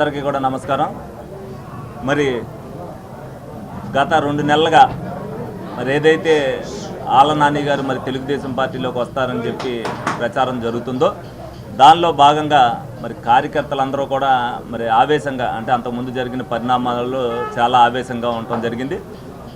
అందరికీ కూడా నమస్కారం. మరి గత రెండు నెలలుగా మరి ఏదైతే ఆలనాని గారు మరి తెలుగుదేశం పార్టీలోకి వస్తారని చెప్పి ప్రచారం జరుగుతుందో దానిలో భాగంగా మరి కార్యకర్తలందరూ కూడా మరి ఆవేశంగా అంటే అంతకుముందు జరిగిన పరిణామాలలో చాలా ఆవేశంగా ఉండటం జరిగింది.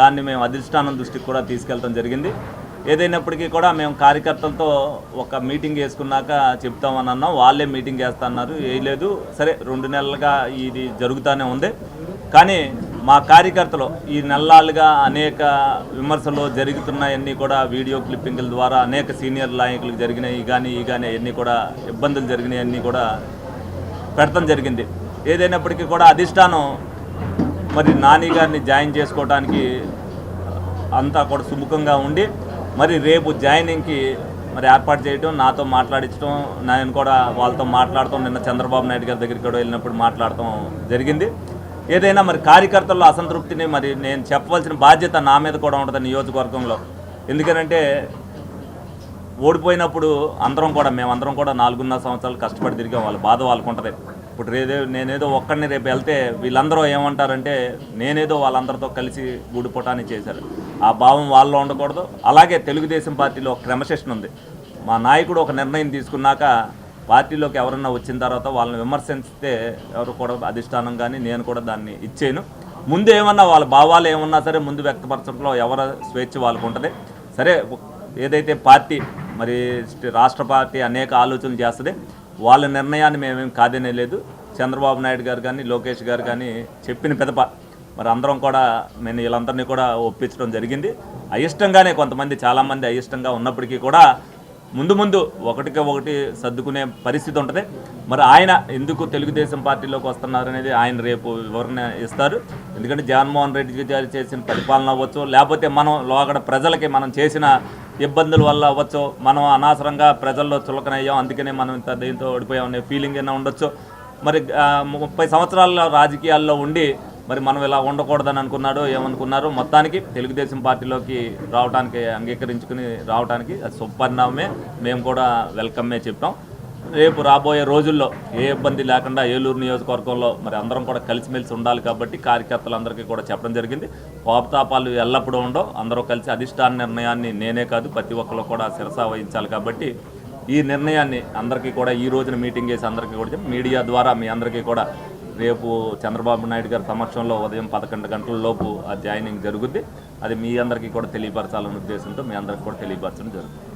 దాన్ని మేము అధిష్టానం దృష్టికి కూడా తీసుకెళ్ళటం జరిగింది. ఏదైనప్పటికీ కూడా మేము కార్యకర్తలతో ఒక మీటింగ్ వేసుకున్నాక చెప్తామని అన్నాం వాళ్ళే మీటింగ్ వేస్తున్నారు. వేయలేదు సరే రెండు నెలలుగా ఇది జరుగుతూనే ఉంది. కానీ మా కార్యకర్తలు ఈ నెలలుగా అనేక విమర్శలు జరుగుతున్నాయన్నీ కూడా వీడియో క్లిప్పింగ్ల ద్వారా అనేక సీనియర్ నాయకులకు జరిగినాయి. కానీ ఈ కానీ అవన్నీ కూడా ఇబ్బందులు జరిగినాయన్నీ కూడా పెడతాం జరిగింది. ఏదైనప్పటికీ కూడా అధిష్టానం మరి నాని గారిని జాయిన్ చేసుకోవడానికి అంతా కూడా సుముఖంగా ఉండి మరి రేపు జాయినింగ్కి మరి ఏర్పాటు చేయడం నాతో మాట్లాడించడం నేను కూడా వాళ్ళతో మాట్లాడటం నిన్న చంద్రబాబు నాయుడు గారి దగ్గరికి కూడా వెళ్ళినప్పుడు మాట్లాడటం జరిగింది. ఏదైనా మరి కార్యకర్తల్లో అసంతృప్తిని మరి నేను చెప్పవలసిన బాధ్యత నా మీద కూడా ఉంటుంది నియోజకవర్గంలో. ఎందుకనంటే ఓడిపోయినప్పుడు అందరం కూడా మేమందరం కూడా నాలుగున్నర సంవత్సరాలు కష్టపడి తిరిగాం. వాళ్ళ బాధ వాళ్ళకు ఉంటుంది ఇప్పుడు రేదే నేనేదో ఒక్కడిని రేపు వెళ్తే వీళ్ళందరూ ఏమంటారంటే నేనేదో వాళ్ళందరితో కలిసి గూడిపోటాన్ని చేశారు. ఆ భావం వాళ్ళలో ఉండకూడదు. అలాగే తెలుగుదేశం పార్టీలో క్రమశిక్షణ ఉంది. మా నాయకుడు ఒక నిర్ణయం తీసుకున్నాక పార్టీలోకి ఎవరన్నా వచ్చిన తర్వాత వాళ్ళని విమర్శిస్తే ఎవరు కూడా అధిష్టానం కానీ నేను కూడా దాన్ని ఇచ్చాను ముందు ఏమన్నా వాళ్ళ భావాలు ఏమన్నా సరే ముందు వ్యక్తపరచడంలో ఎవరు స్వేచ్ఛ వాళ్ళకు ఉంటుంది. సరే ఏదైతే పార్టీ మరి రాష్ట్ర పార్టీ అనేక ఆలోచనలు చేస్తుంది వాళ్ళ నిర్ణయాన్ని మేమేం కాదనే లేదు చంద్రబాబు నాయుడు గారు కానీ లోకేష్ గారు కానీ చెప్పిన పెదప మరి అందరం కూడా నేను వీళ్ళందరినీ కూడా ఒప్పించడం జరిగింది. అయిష్టంగానే కొంతమంది చాలామంది అయిష్టంగా ఉన్నప్పటికీ కూడా ముందు ముందు ఒకటికి ఒకటి సర్దుకునే పరిస్థితి ఉంటుంది. మరి ఆయన ఎందుకు తెలుగుదేశం పార్టీలోకి వస్తున్నారు అనేది ఆయన రేపు వివరణ ఇస్తారు. ఎందుకంటే జగన్మోహన్ రెడ్డి గారు చేసిన పరిపాలన అవ్వచ్చు లేకపోతే మనం లోగడ ప్రజలకి మనం చేసిన ఇబ్బందుల వల్ల అవ్వచ్చు మనం అనవసరంగా ప్రజల్లో చులకనయ్యాం అందుకనే మనం ఇంత దీంతో ఓడిపోయాం అనే ఫీలింగ్ అయినా ఉండొచ్చు. మరి ముప్పై సంవత్సరాల రాజకీయాల్లో ఉండి మరి మనం ఇలా ఉండకూడదని అనుకున్నాడు ఏమనుకున్నారు మొత్తానికి తెలుగుదేశం పార్టీలోకి రావడానికి అంగీకరించుకుని రావడానికి అది సుపరిణామమే. మేము కూడా వెల్కమ్మే చెప్పాం. రేపు రాబోయే రోజుల్లో ఏ ఇబ్బంది లేకుండా ఏలూరు నియోజకవర్గంలో మరి అందరం కూడా కలిసిమెలిసి ఉండాలి కాబట్టి కార్యకర్తలందరికీ కూడా చెప్పడం జరిగింది. కోపతాపాలు ఎల్లప్పుడూ ఉండవు. అందరూ కలిసి అధిష్టాన నిర్ణయాన్ని నేనే కాదు ప్రతి ఒక్కరు కూడా శిరసా వహించాలి కాబట్టి ఈ నిర్ణయాన్ని అందరికీ కూడా ఈ రోజున మీటింగ్ చేసి అందరికీ కూడా మీడియా ద్వారా మీ అందరికీ కూడా రేపు చంద్రబాబు నాయుడు గారి సమక్షంలో ఉదయం పదకొండు గంటల లోపు ఆ జాయినింగ్ జరుగుద్ది. అది మీ అందరికీ కూడా తెలియపరచాలనే ఉద్దేశంతో మీ అందరికీ కూడా తెలియపరచడం జరుగుతుంది.